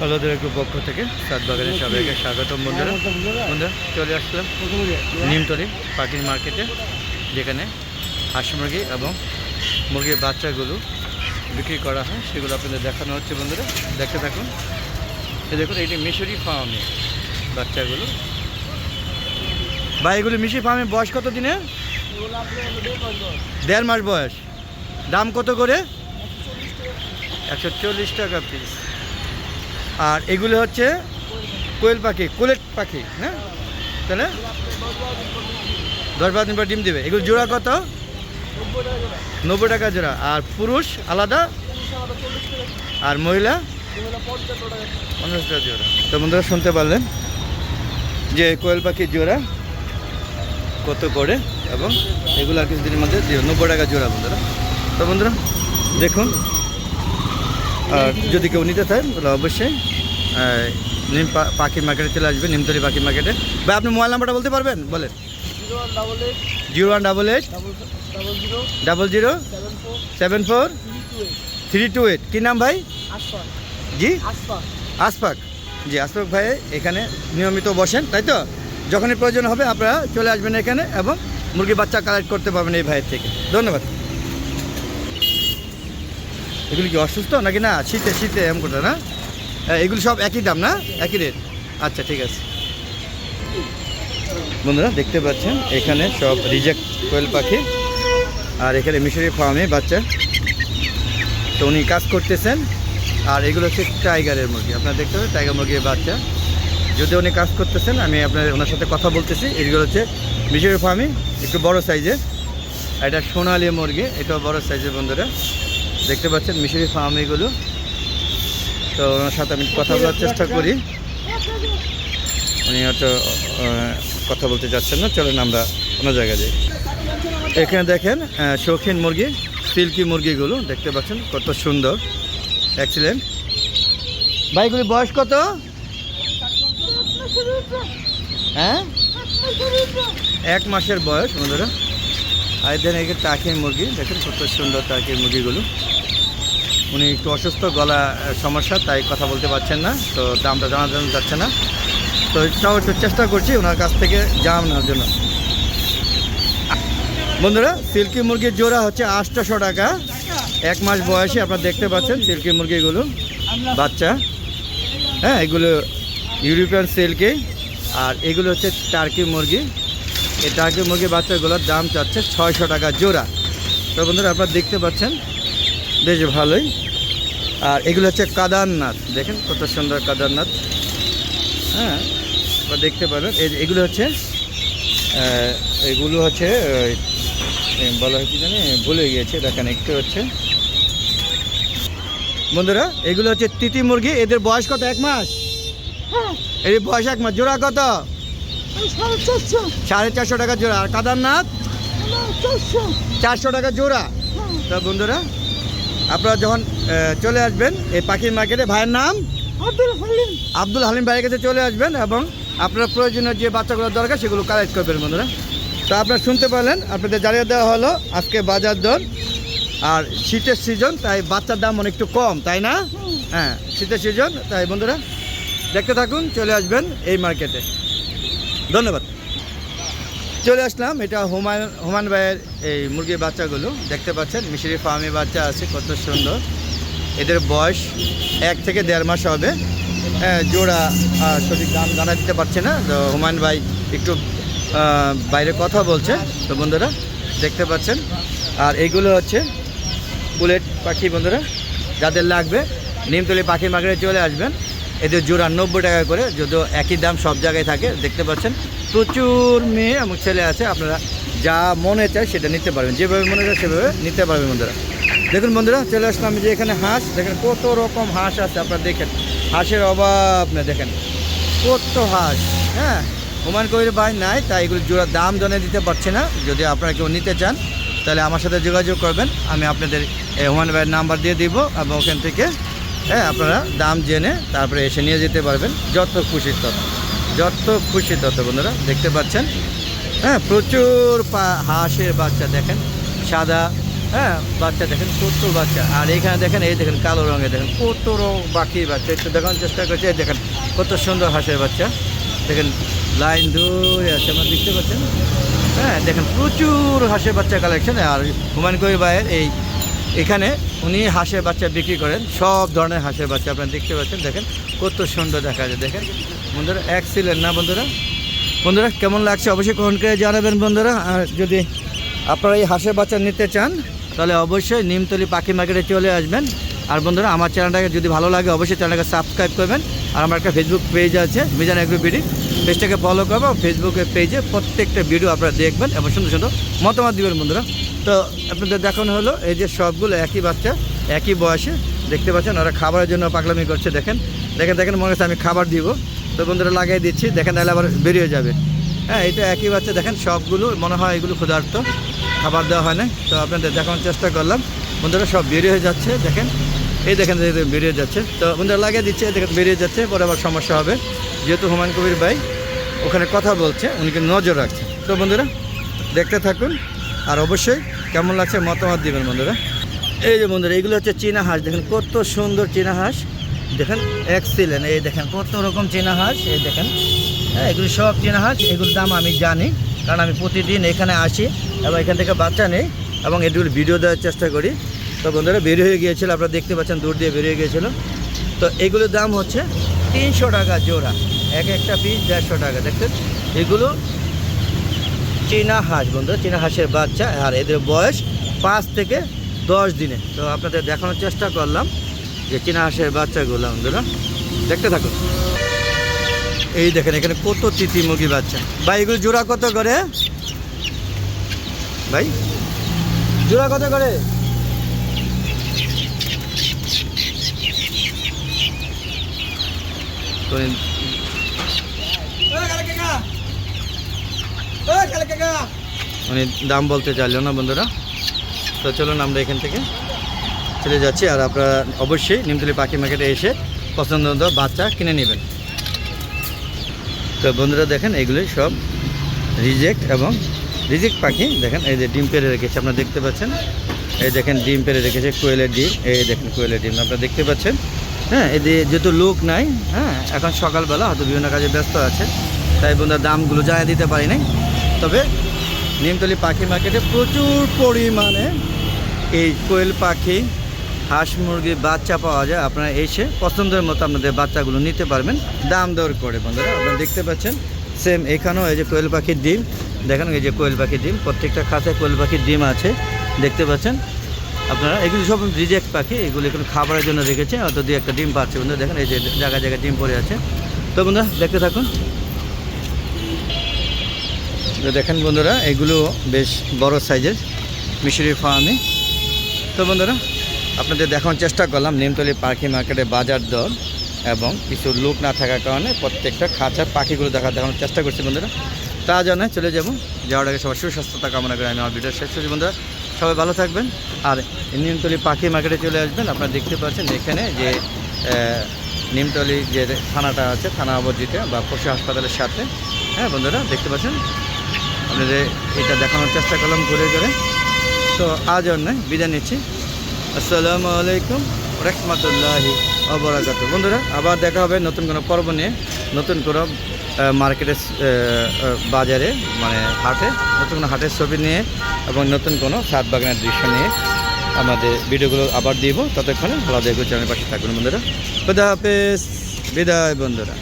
হলদের একটু পক্ষ থেকে সাত বাগানে সবাইকে স্বাগতম বন্ধুরা। বন্ধুরা। চলে আসলাম নিমতলি পাখির মার্কেটে যেখানে হাঁস মুরগি এবং মুরগির বাচ্চাগুলো বিক্রি করা হয়। সেগুলো আপনাদের দেখানো হচ্ছে বন্ধুরা। দেখতে থাকুন। এই দেখুন এটি মিশরি ফার্মে বাচ্চাগুলো। ভাই এগুলি মিশরি ফার্মে বয়স কত দিনে? দেড় মাস বয়স। দাম কত করে? একশো চল্লিশ টাকা পিস। আর এগুলো হচ্ছে কোয়েল পাখি, কোলেট পাখি হ্যাঁ তাহলে দশ বারো দিন পর ডিম দেবে। এগুলো জোড়া কত? নব্বই টাকা জোড়া। আর পুরুষ আলাদা? আর মহিলা? পঞ্চাশ টাকা জোড়া। তো বন্ধুরা, শুনতে পারলেন যে কোয়েল পাখির জোড়া কত করে? এবং এগুলো আর কিছুদিনের মধ্যে নব্বই টাকা জোড়া বন্ধুরা। তো বন্ধুরা, দেখুন। যদি কেউ নিতে চায় তাহলে অবশ্যই নিম পাখি মার্কেটে চলে আসবে নিমতলি পাখি মার্কেটে বা আপনি মোবাইল নাম্বারটা বলতে পারবেন? বলেন। Zero one double eight double zero seven four three two eight কী নাম ভাই? জি আসফাক জি আসফাক ভাই এখানে নিয়মিত বসেন তাই তো? যখনই প্রয়োজন হবে আপনারা চলে আসবেন এখানে এবং মুরগি বাচ্চা কালেক্ট করতে পারবেন এই ভাইয়ের থেকে। ধন্যবাদ। এগুলি কি অসুস্থ নাকি না? শীতে শীতে এম করতে না? হ্যাঁ, এগুলি সব একই দাম না? একই রেট আচ্ছা ঠিক আছে। বন্ধুরা দেখতে পাচ্ছেন এখানে সব রিজেক্ট কোয়েল পাখি আর এখানে মিশরি ফার্মে বাচ্চা। তো উনি কাজ করতেছেন। আর এগুলো হচ্ছে টাইগারের মুরগি। আপনারা দেখতে পাবেন টাইগার মুরগির বাচ্চা। যদি উনি কাজ করতেছেন আমি আপনার ওনার সাথে কথা বলতেছি। এগুলো হচ্ছে মিশরি ফার্মি একটু বড় সাইজের এটা সোনালি মুরগি এটাও বড় সাইজের বন্ধুরা। দেখতে পাচ্ছেন মিশরি ফার্ম এগুলো। তো ওনার সাথে আমি কথা বলার চেষ্টা করি। উনি হয়তো কথা বলতে চাচ্ছেন না। চলেন আমরা অন্য জায়গায় যাই। এখানে দেখেন শৌখিন মুরগি, সিল্কি মুরগিগুলো দেখতে পাচ্ছেন, কত সুন্দর। এক্সিলেন্ট ভাইগুলি বয়স কত? হ্যাঁ? এক মাসের বয়স, বন্ধুরা। আর দেন এখানে টাকির মুরগি, দেখেন কত সুন্দর টাকির মুরগিগুলো। উনি একটু অসুস্থ, গলা সমস্যা, তাই কথা বলতে পারছেন না, তো দামটা জানা জানা যাচ্ছে না। তো তাও একটু চেষ্টা করছি ওনার কাছ থেকে জাম নেওয়ার জন্য। বন্ধুরা, সিল্কি মুরগির জোড়া হচ্ছে আটশোশো টাকা। এক মাস বয়সে আপনারা দেখতে পাচ্ছেন সিল্কি মুরগিগুলো, বাচ্চা। হ্যাঁ এগুলো ইউরোপিয়ান সিল্কি, আর এগুলো হচ্ছে টার্কি মুরগি। এই টার্কি মুরগি বাচ্চাগুলোর দাম চাচ্ছে ছয়শো টাকা জোড়া। তো বন্ধুরা আপনারা দেখতে পাচ্ছেন বেশ ভালোই। আর এগুলো হচ্ছে কাদারনাথ। দেখেন কত সুন্দর কাদারনাথ। হ্যাঁ আপনারা দেখতে পারেন এই এগুলো হচ্ছে এগুলো হচ্ছে বলা হয় কি জানি ভুলে গিয়েছে দেখেন একটু হচ্ছে। বন্ধুরা এগুলো হচ্ছে তিতি মুরগি। এদের বয়স কত? এক মাস? এর বয়স এক মাস। জোড়া কত? সাড়ে চারশো টাকা জোড়া। আর কাদারনাথ? চারশো টাকা জোড়া। তো বন্ধুরা আপনারা যখন চলে আসবেন এই পাখির মার্কেটে ভাইয়ের নাম? আব্দুল হালিম। আব্দুল হালিম ভাইয়ের কাছে চলে আসবেন এবং আপনার প্রয়োজনীয় যে বাচ্চাগুলো দরকার সেগুলো কালেক্ট করবেন বন্ধুরা। তো আপনারা শুনতে পারলেন আপনাদের জানিয়ে দেওয়া হলো আজকে বাজার দর আর শীতের সিজন তাই বাচ্চার দাম অনেকটু কম তাই না? হ্যাঁ শীতের সিজন তাই বন্ধুরা দেখতে থাকুন চলে আসবেন এই মার্কেটে। ধন্যবাদ। চলে আসলাম এটা হুমায়ুন হুমান ভাইয়ের এই মুরগির বাচ্চাগুলো। দেখতে পাচ্ছেন মিশরি ফার্মে বাচ্চা আছে কত সুন্দর। এদের বয়স এক থেকে দেড় মাস হবে। হ্যাঁ, জোড়া সঠিক দাম জানা দিতে পারছে না। তো হুমায়ুন ভাই একটু বাইরে কথা বলছে। তো বন্ধুরা দেখতে পাচ্ছেন। আর এইগুলো হচ্ছে বুলেট পাখি বন্ধুরা যাদের লাগবে নিমতলি পাখি মার্কেটে চলে আসবেন। এদের জোড়া নব্বই টাকা করে, যদিও একই দাম সব জায়গায় থাকে, দেখতে পাচ্ছেন, প্রচুর মেয়ে এবং ছেলে আছে, আপনারা যা মনে চায় সেটা নিতে পারবেন। যেভাবে মনে চায় সেভাবে নিতে পারবেন বন্ধুরা। দেখুন বন্ধুরা, চলে আসলাম যে এখানে হাঁস, দেখেন কত রকম হাঁস আছে, আপনারা দেখেন। হাঁসের অভাব না, দেখেন। কত হাঁস হ্যাঁ? হুমায়ুন কবির ভাই নাই, তাই এগুলো জোড়া দাম জানিয়ে দিতে পারছে না। যদি আপনারা কেউ নিতে চান, তাহলে আমার সাথে যোগাযোগ করবেন। আমি আপনাদের হুমায়ুন ভাইয়ের নাম্বার দিয়ে দিব এবং ওখান থেকে হ্যাঁ আপনারা দাম জেনে তারপরে এসে নিয়ে যেতে পারবেন। যত খুশি তত। যত খুশি তত, বন্ধুরা, দেখতে পাচ্ছেন? হ্যাঁ প্রচুর হাঁসের বাচ্চা দেখেন, সাদা হ্যাঁ বাচ্চা দেখেন কত বাচ্চা। আর এখানে দেখেন, এই দেখেন, কালো রঙের দেখেন, কত রঙ বাকি বাচ্চা। একটু দেখানোর চেষ্টা করছে, এই দেখেন, কত সুন্দর হাঁসের বাচ্চা। দেখেন, লাইন ধরে আছে, আপনারা দেখতে পাচ্ছেন? হ্যাঁ দেখেন, প্রচুর হাঁসের বাচ্চা কালেকশন আর হুমায়ুন কবির ভাইয়ের এই এখানে উনি হাঁসের বাচ্চা বিক্রি করেন। সব ধরনের হাঁসের বাচ্চা আপনারা দেখতে পাচ্ছেন। দেখেন কত সুন্দর দেখা যায়। দেখেন, বন্ধুরা, এক ছিলেন না, বন্ধুরা? বন্ধুরা, কেমন লাগছে? অবশ্যই কমেন্ট করে জানাবেন, বন্ধুরা। আর যদি আপনারা এই হাঁসের বাচ্চা নিতে চান, তাহলে অবশ্যই নিমতলি পাখি মার্কেটে চলে আসবেন। আর বন্ধুরা, আমার চ্যানেলটাকে যদি ভালো লাগে, অবশ্যই চ্যানেলটাকে সাবস্ক্রাইব করবেন। আর আমার একটা ফেসবুক পেজ আছে, মিজান এগ্রো বিডি পেজটাকে ফলো করব ফেসবুকের পেজে প্রত্যেকটা ভিডিও আপনারা দেখবেন এবং সুন্দর সুন্দর মতামত দিবেন, বন্ধুরা। তো আপনাদের দেখানো হলো, এই যে সবগুলো একই বাচ্চা, একই বয়সে দেখতে পাচ্ছেন, ওরা খাবারের জন্য পাগলামি করছে, দেখেন। দেখেন দেখেন, মনে হচ্ছে আমি খাবার দিব। তো বন্ধুরা লাগিয়ে দিচ্ছি, দেখেন, তাহলে আবার বেরিয়ে যাবে। হ্যাঁ এটা একই বাচ্চা, দেখেন, সবগুলো, মনে হয় এগুলো ক্ষুধার্ত, খাবার দেওয়া হয় না। তো আপনাদের দেখানোর চেষ্টা করলাম। বন্ধুরা, সব বেরিয়ে হয়ে যাচ্ছে, দেখেন। এই দেখেন এই দেখেন, বেরিয়ে যাচ্ছে। তো বন্ধুরা, লাগিয়ে দিচ্ছে দেখেন, বেরিয়ে যাচ্ছে, পরে আবার সমস্যা হবে। যেহেতু হুমায়ুন কবির ভাই ওখানে কথা বলছে উনিকে নজর রাখছে। তো বন্ধুরা, দেখতে থাকুন, আর অবশ্যই কেমন লাগছে মতামত দিবেন বন্ধুরা? এই যে বন্ধুরা এইগুলো হচ্ছে চীনা হাঁস। দেখেন কত সুন্দর চীনা হাঁস। দেখেন এক্সিলেন্ট এই দেখেন, কত রকম চীনা হাঁস। এই দেখেন হ্যাঁ এগুলো সব চীনা হাঁস। এগুলোর দাম আমি জানি, কারণ আমি প্রতিদিন এখানে আসি এবং এখান থেকে বাচ্চা নেই এবং এগুলো ভিডিও দেওয়ার চেষ্টা করি। তো বন্ধুরা, বের হয়ে গিয়েছিল, আপনারা দেখতে পাচ্ছেন, দূর দিয়ে বেরিয়ে গিয়েছিল। তো এগুলোর দাম হচ্ছে তিনশো টাকা জোড়া। এক একটা পিস দেড়শো টাকা, দেখছেন? এগুলো চীনা হাঁস বন্ধুরা চীনা হাঁসের বাচ্চা আর এদের বয়স পাঁচ থেকে দশ দিনে। তো আপনাদের দেখানোর চেষ্টা করলাম যে চীনা হাঁসের বাচ্চাগুলো বন্ধুরা, দেখতে থাকুন। এই দেখেন, এখানে কত তিতি বাচ্চা। ভাই, এগুলো জোড়া কত করে? ভাই, জোড়া কত করে? তো উনি দাম বলতে চাইল না বন্ধুরা। তো চলুন আমরা এখান থেকে চলে যাচ্ছি আর আপনারা অবশ্যই নিমতলি পাখি মার্কেটে এসে পছন্দ মতো বাচ্চা কিনে নেবেন। তো বন্ধুরা দেখেন, এগুলি সব রিজেক্ট এবং রিজেক্ট পাখি। দেখেন, এই যে ডিম পেরে রেখেছে, আপনারা দেখতে পাচ্ছেন? এই দেখেন, ডিম পেরে রেখেছে কোয়েলের ডিম। এই দেখেন, কোয়েলের ডিম, আপনারা দেখতে পাচ্ছেন? হ্যাঁ যে- যেহেতু লোক নাই হ্যাঁ এখন সকালবেলা হয়তো বিভিন্ন কাজে ব্যস্ত আছে। তাই বন্ধুরা দামগুলো জানিয়ে দিতে পারি নাই। তবে নিমতলি পাখি মার্কেটে প্রচুর পরিমাণে এই কোয়েল পাখি, হাঁস মুরগির বাচ্চা পাওয়া যায়। আপনারা এসে পছন্দের মতো আপনাদের বাচ্চাগুলো নিতে পারবেন। দাম দর করে বন্ধুরা, আপনারা দেখতে পাচ্ছেন সেম এখানেও এই যে কোয়েল পাখির ডিম। দেখেন এই যে কোয়েল পাখির ডিম, প্রত্যেকটা খাতায় কোয়েল পাখির ডিম আছে, দেখতে পাচ্ছেন। আপনারা এগুলো সব রিজেক্ট পাখি, এগুলো এখন খাবারের জন্য রেখেছে অত দিয়ে একটা ডিম পাচ্ছে বন্ধুরা। দেখেন এই যে জায়গায় জায়গায় ডিম পড়ে আছে। তো বন্ধুরা, দেখতে থাকুন। তো দেখেন বন্ধুরা, এগুলো বেশ বড় সাইজের মিশরি ফার্মে তো বন্ধুরা, আপনাদের দেখানোর চেষ্টা করলাম নিমতলি পাখি মার্কেটে বাজার দর এবং কিছু লোক না থাকার কারণে প্রত্যেকটা খাঁচার পাখিগুলো দেখা দেখানোর চেষ্টা করছি বন্ধুরা। তা জানায় চলে যাব। যাওয়ার আগে সবার সুস্বাস্থ্যতা কামনা করে আমি আমার ভিডিও শেষ করছি বন্ধুরা। সবাই ভালো থাকবেন। আর নিমতলি পাখি মার্কেটে চলে আসবেন। আপনারা দেখতে পাচ্ছেন এখানে যে নিমতলি যে থানাটা আছে, থানা অবর্জিতে বা পশু হাসপাতালের সাথে। হ্যাঁ বন্ধুরা, দেখতে পাচ্ছেন? আপনাদের এটা দেখানোর চেষ্টা করলাম ঘুরে ঘুরে। তো আজ আর নয়, বিদায় নিচ্ছি। আসসালামু আলাইকুম রহমতুল্লাহি অবরাকাত বন্ধুরা, আবার দেখা হবে নতুন কোনো পর্ব নিয়ে, নতুন কোনো মার্কেটের বাজারে মানে হাটে, নতুন কোনো হাটের ছবি নিয়ে এবং নতুন কোনো সাত বাগানের দৃশ্য নিয়ে আমাদের ভিডিওগুলো আবার দিব। ততক্ষণে ভালো দেখো চ্যানেল পাশে থাকবেন বন্ধুরা। খুদা হাফেজ। বিদায় বন্ধুরা।